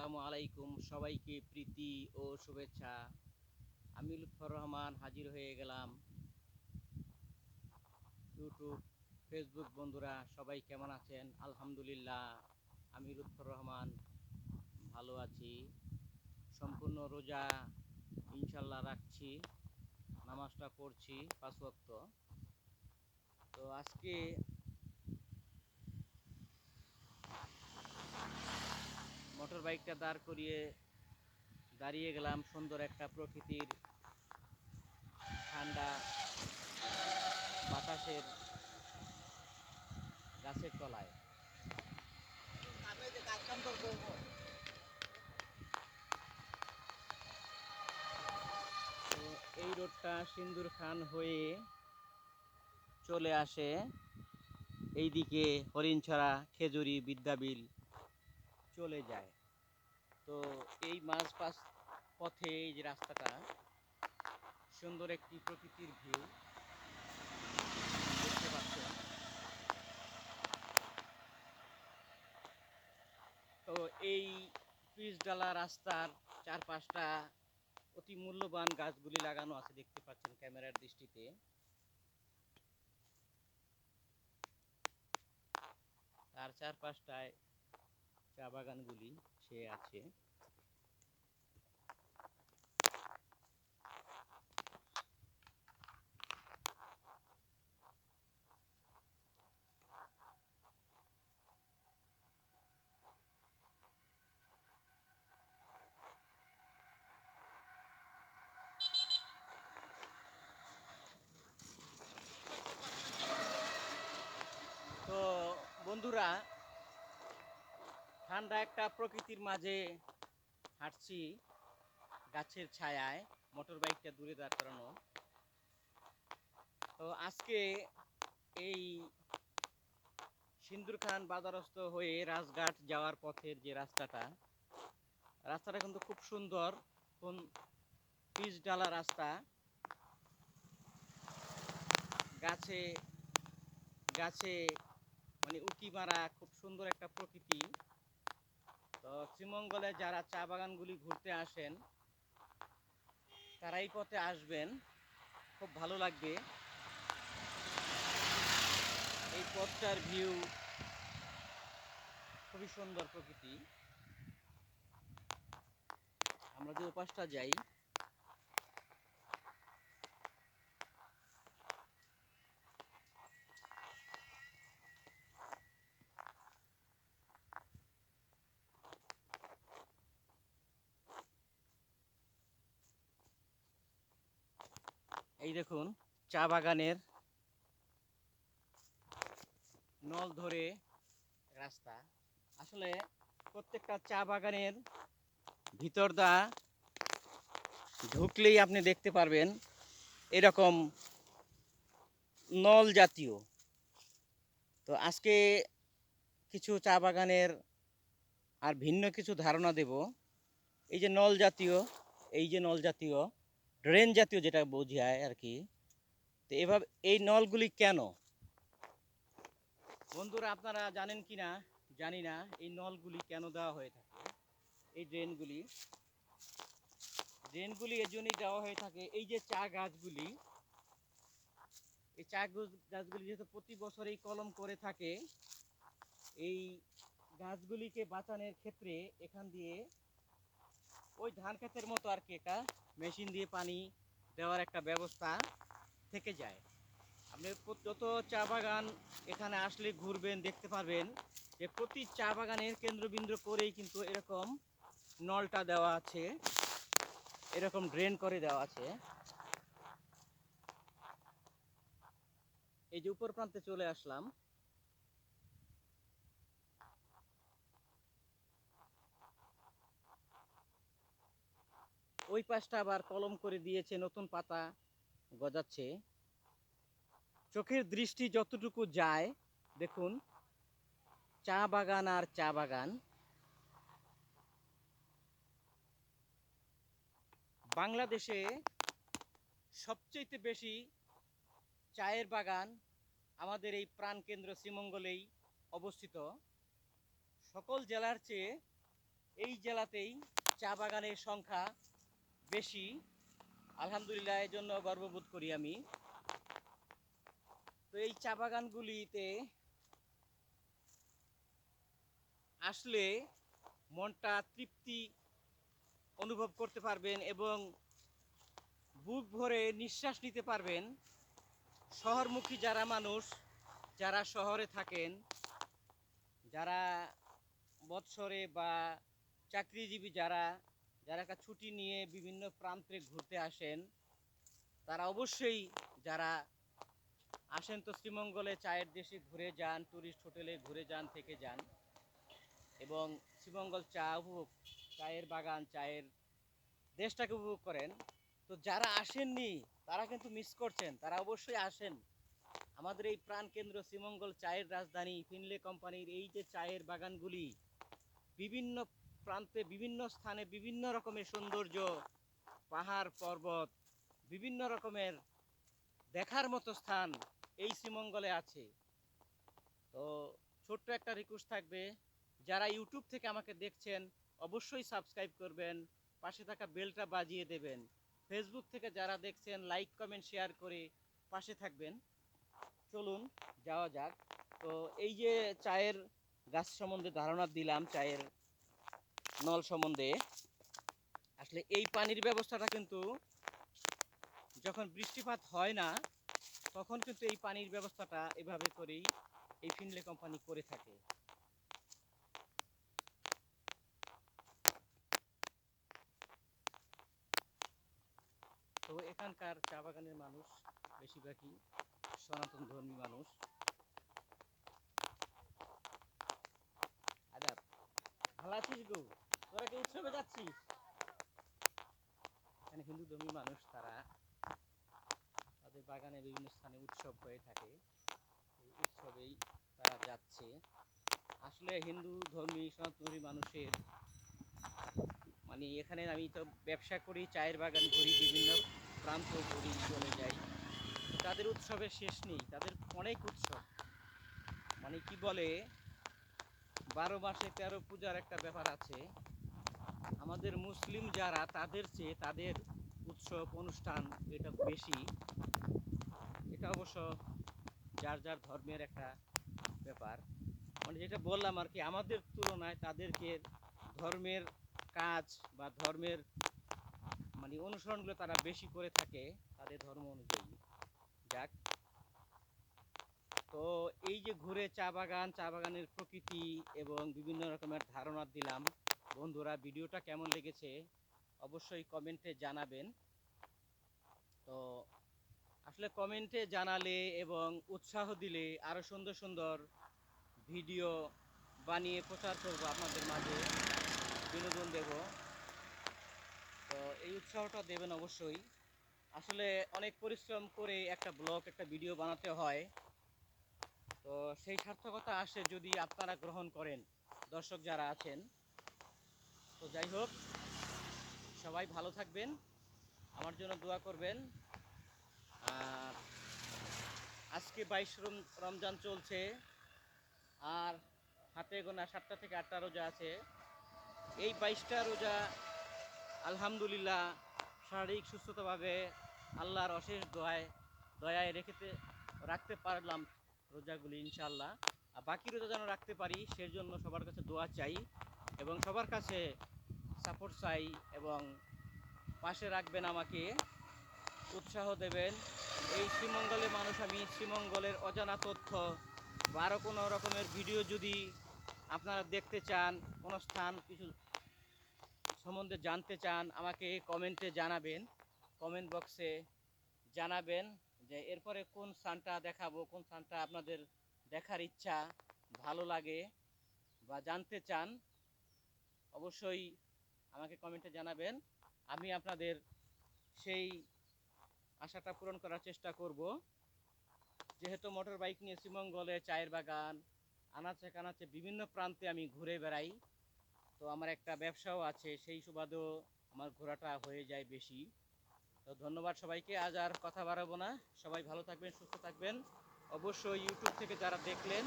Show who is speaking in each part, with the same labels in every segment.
Speaker 1: আসসালামু আলাইকুম। সবাইকে প্রীতি ও শুভেচ্ছা। আমি লুৎফর রহমান হাজির হয়ে গেলাম। ইউটিউব ফেসবুক বন্ধুরা, সবাই কেমন আছেন? আলহামদুলিল্লাহ, আমি লুৎফর রহমান, ভালো আছি। সম্পূর্ণ রোজা ইনশাল্লাহ রাখছি। নামাজটা পড়ছি পাঁচ ওয়াক্ত। তো আজকে মোটর বাইকটা দাঁড় করিয়ে দাঁড়িয়ে গেলাম সুন্দর একটা প্রকৃতির ঠান্ডা বাতাসের গাছের তলায়। এই রোডটা সিন্দুর খান হয়ে চলে আসে। এইদিকে হরিণছড়া, খেজুরি, বিদ্যাবিল চলে যায়। তো এই মাঝ পাস পথে এই যে রাস্তাটা, সুন্দর একটি প্রকৃতির ভিউ। দেখতে পাচ্ছেন। তো এই পিচডালা রাস্তার চারপাশটা অতি মূল্যবান গাছগুলি লাগানো আছে, দেখতে পাচ্ছেন ক্যামেরার দৃষ্টিতে। তার চারপাশটায় চা বাগানগুলি সে আছে। তো বন্ধুরা ঠান্ডা একটা প্রকৃতির মাঝে হাঁটছি, গাছের ছায়ায়, মোটর বাইকটা দূরে দাঁড় করানো। তো আজকে এই সিন্দুর খান বাজারস্থ হয়ে রাজঘাট যাওয়ার পথের যে রাস্তাটা রাস্তাটা কিন্তু খুব সুন্দর, কোন পিচ ডালা রাস্তা। গাছে গাছে মানে উকি মারা খুব সুন্দর একটা প্রকৃতি। শ্রীমঙ্গলে যারা চা বাগানগুলি ঘুরতে আসেন তারা এই পথে আসবেন। খুব ভালো লাগবে। এই পথটার ভিউ খুবই সুন্দর প্রকৃতি। আমরা যে উপাসটা যাই এই দেখুন, চা বাগানের নল ধরে রাস্তা। আসলে প্রত্যেকটা চা বাগানের ভিতর দা ঢুকলেই আপনি দেখতে পারবেন এরকম নল জাতীয়। তো আজকে কিছু চা বাগানের আর ভিন্ন কিছু ধারণা দেব। এই যে নল জাতীয়, এই যে নল জাতীয় ড্রেন জাতীয় যেটা বোঝায় আর কি তো এভাবে এই নলগুলি কেন? বন্ধুরা, আপনারা জানেন কি না জানি না, এই নলগুলি কেন দেওয়া হয়ে থাকে? এই ড্রেনগুলি ড্রেনগুলি এর জন্যই দেওয়া হয়ে থাকে এই যে চা গাছগুলি। এই চা গাছ- গাছগুলি যেহেতু প্রতি বছরেই কলম করে থাকে, এই গাছগুলিকে বাঁচানোর ক্ষেত্রে এখান দিয়ে ওই ধান ক্ষেতের মতো আর কি একটা মেশিন দিয়ে পানি দেওয়ার একটা ব্যবস্থা থেকে যায়। আপনি যত চা বাগান এখানে আসলে ঘুরবেন, দেখতে পারবেন যে প্রতি চা বাগানের কেন্দ্রবিন্দু করেই কিন্তু এরকম নলটা দেওয়া আছে, এরকম ড্রেন করে দেওয়া আছে। এই যে উপর প্রান্তে চলে আসলাম। ওই পাশটা আবার কলম করে দিয়েছে, নতুন পাতা গজাচ্ছে। চোখের দৃষ্টি যতটুকু যায়, দেখুন, চা বাগান আর চা বাগান। বাংলাদেশে সবচেয়ে বেশি চায়ের বাগান আমাদের এই প্রাণকেন্দ্র শ্রীমঙ্গলেই অবস্থিত। সকল জেলার চেয়ে এই জেলাতেই চা বাগানের সংখ্যা বেশি। আলহামদুলিল্লাহ এর জন্য গর্ববোধ করি আমি। তো এই চা বাগানগুলিতে আসলে মনটা তৃপ্তি অনুভব করতে পারবেন এবং বুক ভরে নিঃশ্বাস নিতে পারবেন। শহরমুখী যারা মানুষ, যারা শহরে থাকেন, যারা বৎসরে বা চাকরিজীবী যারা যারা একটা ছুটি নিয়ে বিভিন্ন প্রান্তে ঘুরতে আসেন, তারা অবশ্যই যারা আসেন তো শ্রীমঙ্গলে চায়ের দেশে ঘুরে যান ট্যুরিস্ট হোটেলে ঘুরে যান, থেকে যান এবং শ্রীমঙ্গল চা উপভোগ, চায়ের বাগান, চায়ের দেশটাকে উপভোগ করেন। তো যারা আসেননি, তারা কিন্তু মিস করছেন, তারা অবশ্যই আসেন। আমাদের এই প্রাণকেন্দ্র শ্রীমঙ্গল চায়ের রাজধানী ফিনলে কোম্পানির এই যে চায়ের বাগানগুলি, বিভিন্ন প্রান্তে বিভিন্ন স্থানে বিভিন্ন রকমের সৌন্দর্য, পাহাড়, পর্বত, বিভিন্ন রকমের দেখার মতো স্থান এই শ্রীমঙ্গলে আছে। তো ছোট্ট একটা রিকোয়েস্ট থাকবে, যারা ইউটিউব থেকে আমাকে দেখছেন, অবশ্যই সাবস্ক্রাইব করবেন, পাশে থাকা বেলটা বাজিয়ে দেবেন। ফেসবুক থেকে যারা দেখছেন লাইক কমেন্ট শেয়ার করে পাশে থাকবেন। চলুন, যাওয়া যাক। তো এই যে চায়ের গাছ সম্বন্ধে ধারণা দিলাম, চায়ের নল সম্বন্ধে। আসলে এই পানির ব্যবস্থাটা কিন্তু যখন বৃষ্টিপাত হয় না, তখন কিন্তু এই পানির ব্যবস্থাটা এভাবে করেই এই ফিনলে কোম্পানি করে থাকে। তো এখানকার চা বাগানের মানুষ বেশিরভাগই সনাতন ধর্মী মানুষ। আদাব। ভালো আছিস গো? তোরা কি উৎসবে যাচ্ছিস? এখানে হিন্দু ধর্মী মানুষ, তারা তাদের বাগানে বিভিন্ন স্থানে উৎসব হয়ে থাকে। এই উৎসবেই তারা যাচ্ছে। আসলে হিন্দু ধর্মী সনাতন মানুষের মানে এখানে আমি তো ব্যবসা করি, চায়ের বাগান ঘুরি বিভিন্ন প্রান্ত ঘুরি, চলে যাই। তাদের উৎসবের শেষ নেই, তাদের অনেক উৎসব। মানে কি বলে, বারো মাসে তেরো পূজার একটা ব্যাপার আছে। আমাদের মুসলিম যারা, তাদের চেয়ে তাদের উৎসব, অনুষ্ঠান এটা বেশি। এটা অবশ্য যার যার ধর্মের একটা ব্যাপার। মানে যেটা বললাম আর কি, আমাদের তুলনায় তাদেরকে ধর্মের কাজ বা ধর্মের মানে অনুসরণগুলো তারা বেশি করে থাকে তাদের ধর্ম অনুযায়ী। যাক। তো এই যে ঘুরে চা বাগান, চা বাগানের প্রকৃতি এবং বিভিন্ন রকমের ধারণা দিলাম বন্ধুরা, ভিডিওটা কেমন লেগেছে অবশ্যই কমেন্টে জানাবেন। তো আসলে কমেন্টে জানালে এবং উৎসাহ দিলে আরও সুন্দর সুন্দর ভিডিও বানিয়ে প্রচার করব আপনাদের মাঝে। বিনোদন দেব। তো এই উৎসাহটা দেবেন অবশ্যই। আসলে অনেক পরিশ্রম করে একটা ব্লগ, একটা ভিডিও বানাতে হয়। তো সেই সার্থকতা আসে যদি আপনারা গ্রহণ করেন। দর্শক যারা আছেন তো যাই হোক, সবাই ভালো থাকবেন, আমার জন্য দোয়া করবেন। আর আজকে বাইশ রমজান চলছে, আর হাতে গোনা সাতটা থেকে আটটা রোজা আছে। এই বাইশটা রোজা আলহামদুলিল্লাহ শারীরিক সুস্থতাভাবে আল্লাহর অশেষ দয়ায় দয়ায় রেখেতে, রাখতে পারলাম রোজাগুলি ইনশাল্লাহ আর বাকি রোজা যেন রাখতে পারি সেই জন্য সবার কাছে দোয়া চাই। এবং সবার কাছে সাপোর্ট চাই এবং পাশে রাখবেন আমাকে, উৎসাহ দেবেন। এই শ্রীমঙ্গলের মানুষ, আমি শ্রীমঙ্গলের অজানা তথ্য বা আরও কোনো রকমের ভিডিও যদি আপনারা দেখতে চান, কোনো স্থান কিছু সম্বন্ধে জানতে চান, আমাকে কমেন্টে জানাবেন। কমেন্ট বক্সে জানাবেন যে এরপরে কোন স্থানটা দেখাবো, কোন স্থানটা আপনাদের দেখার ইচ্ছা, ভালো লাগে বা জানতে চান অবশ্যই আমাকে কমেন্টে জানাবেন। আমি আপনাদের সেই আশাটা পূরণ করার চেষ্টা করব। যেহেতু মোটর বাইক নিয়ে শ্রীমঙ্গলে চায়ের বাগান, আনাচে কানাচে বিভিন্ন প্রান্তে আমি ঘুরে বেড়াই, তো আমার একটা ব্যবসাও আছে, সেই সুবাদেও আমার ঘোরাটা হয়ে যায় বেশি। তো ধন্যবাদ সবাইকে, আজ আর কথা বাড়াবো না। সবাই ভালো থাকবেন, সুস্থ থাকবেন। অবশ্যই ইউটিউব থেকে যারা দেখলেন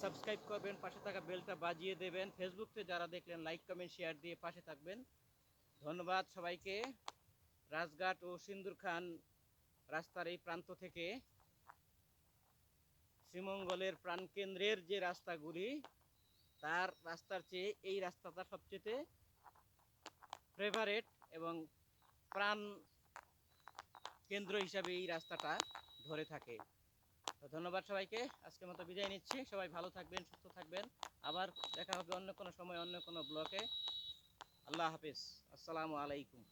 Speaker 1: সাবস্ক্রাইব করবেন, পাশে থাকা বেলটা বাজিয়ে দেবেন। ফেসবুকে যারা দেখলেন লাইক কমেন্ট শেয়ার দিয়ে পাশে থাকবেন। ধন্যবাদ সবাইকে। রাজঘাট ও সিন্দুর খান রাস্তার এই প্রান্ত থেকে শ্রীমঙ্গলের প্রাণকেন্দ্রের যে রাস্তাগুলি, তার রাস্তার চেয়ে এই রাস্তাটা সবচেয়ে ফেভারেট এবং প্রাণ কেন্দ্র হিসাবে এই রাস্তাটা ধরে থাকে। ধন্যবাদ সবাইকে। আজকে মতো বিদায় নিচ্ছি। সবাই ভালো থাকবেন, সুস্থ থাকবেন। আবার দেখা হবে অন্য কোনো সময়, অন্য কোনো ব্লকে। আল্লাহ হাফিজ। আসসালামু আলাইকুম।